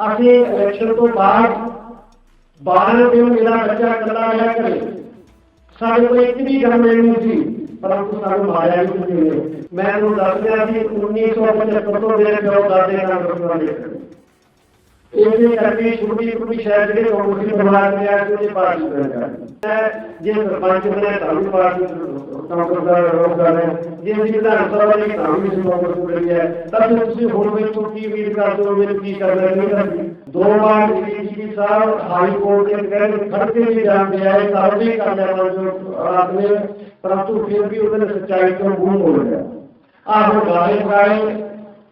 ਅਸੀਂ ਇਲੈਕਸ਼ਨ ਤੋਂ ਬਾਅਦ 12 ਦਿਨ ਮੇਰਾ ਬੱਚਾ ਇਕੱਲਾ ਰਿਹਾ ਕਰੇ ਸਾਡੇ ਕੋਲ ਇੱਕ ਵੀ ਗਵਰਨਮੈਂਟ ਨਹੀਂ ਸੀ, ਪਰੰਤੂ ਸਾਨੂੰ ਮਾਰਿਆ ਵੀ ਨਹੀਂ ਮੈਂ ਉਹਨੂੰ ਦੱਸ ਰਿਹਾ ਸੀ 1975 ਤੋਂ ਮੇਰੇ ਪਿਓ ਦਾਦੇ ਨਾਲ ਰਸੂਲਾਂ ਦੇ ਇਹਦੇ ਕਰਕੇ ਛੋਟੀ ਛੋਟੀ ਸ਼ਾਇਦ ਜਿਹੜੇ ਕਾਂਗਰਸ ਦੀ ਬਰਬਾਦ ਪਿਆ ਸੀ ਉਹਦੇ ਪਾਰਟੀ ਕਰੇਗਾ ਮੈਂ ਜੇ ਸਰਪੰਚ ਬਣਿਆ ਤਾਂ ਵੀ ਪਾਰਟੀ ਕਾਂਗਰਸ ਦਾ ਰੋਕ ਕਰ ਰਿਹਾ ਜੇ ਜੀ ਵਿਧਾਨ ਸਭਾ ਦੀ ਤਾਂ ਵੀ ਸੀ ਕਾਂਗਰਸ ਨੂੰ ਕਰੀ ਹੈ ਤਾਂ ਫਿਰ ਤੁਸੀਂ ਹੁਣ ਮੈਨੂੰ ਕੀ ਉਮੀਦ ਕਰਦੇ ਹੋ ਮੈਨੂੰ ਕੀ ਕਰਨਾ ਨਹੀਂ ਕਰਦੀ ਦੋ ਵਾਰ ਡੀਜੀਪੀ ਸਾਹਿਬ ਹਾਈ ਕੋਰਟ ਦੇ ਕਹਿੰਦੇ ਖੜ ਕੇ ਵੀ ਜਾਂਦੇ ਆਏ ਤਾਂ ਵੀ ਕਰ ਲਿਆ ਜੋ ਆਪ ਨੇ ਪਰੰਤੂ ਫਿਰ ਵੀ ਉਹਦੇ ਨੇ ਸੱਚਾਈ ਤੋਂ ਮੂੰਹ ਮੋੜ ਲਿਆ ਆਹ ਹੁਣ ਗਾਲੇ ਗਾਲੇ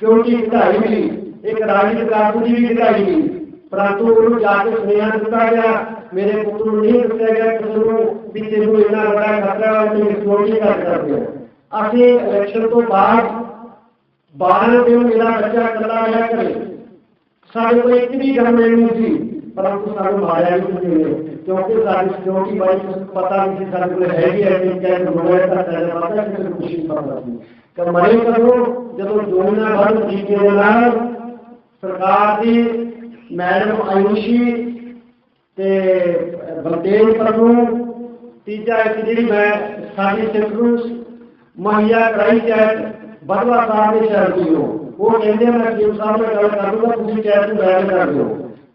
क्योंकि कढ़ाई मिली एक रानी कारकुनी भी गिराई गई परंतु उन्होंने जाकर सुनिया दिता गया, मेरे पुत्र नहीं दिता गया कि किसी भी तेन इतना बड़ा खतरा और तुम इसको का खतरा सकते असि इलेक्शन तो बाद बारह दिन मेरा बच्चा खतरा आया करे सारे को इतनी नहीं थी। परंतु सर्व माया की स्थिति में क्योंकि क्योंकि भाई पता नहीं सर को है ही है क्या रोया था तेरे पता है तो किसी खुशी पता नहीं कर मरे करो, जब जोना भर जी के नाल सरकार दी मैडम आयुषी ते बलदेव प्रभु, तीजा एक जी मैं साडी सिंह मुहैया कराई जाए बदवा साहब ने शहर की हो। वो कहते हैं, मैं साहब ने गल करूँगा दूँगा, तुम कैसे बैठ कर दो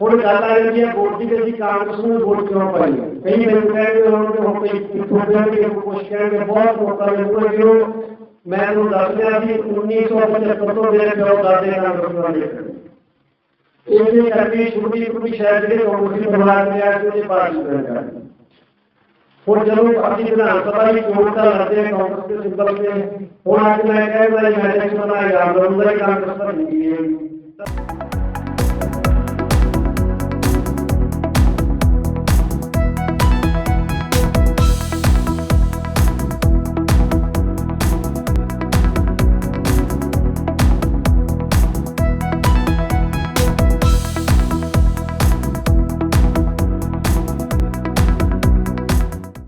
पुढे जाता येईल या गोष्टीची काँग्रेसने वोट किंवा पाहिजे कई वेंकटेश्वर उन्होंने होते छोटे के क्वेश्चन में बहुत होता है वो जो मैं तो दस दिया कि उन्नीस सौ पचहत्तर तो मेरे जवाब दादे कांग्रेस वाले एक दिन कभी छोटी छोटी शहर के कांग्रेस बना दिया तो ये पास करेगा और ज़रूर अपनी विधानसभा की योग्यता लड़ते हैं कांग्रेस के सिंबल में और आज मैं कह रहा हूँ मैंने सुना है आंदोलन कांग्रेस पर नहीं है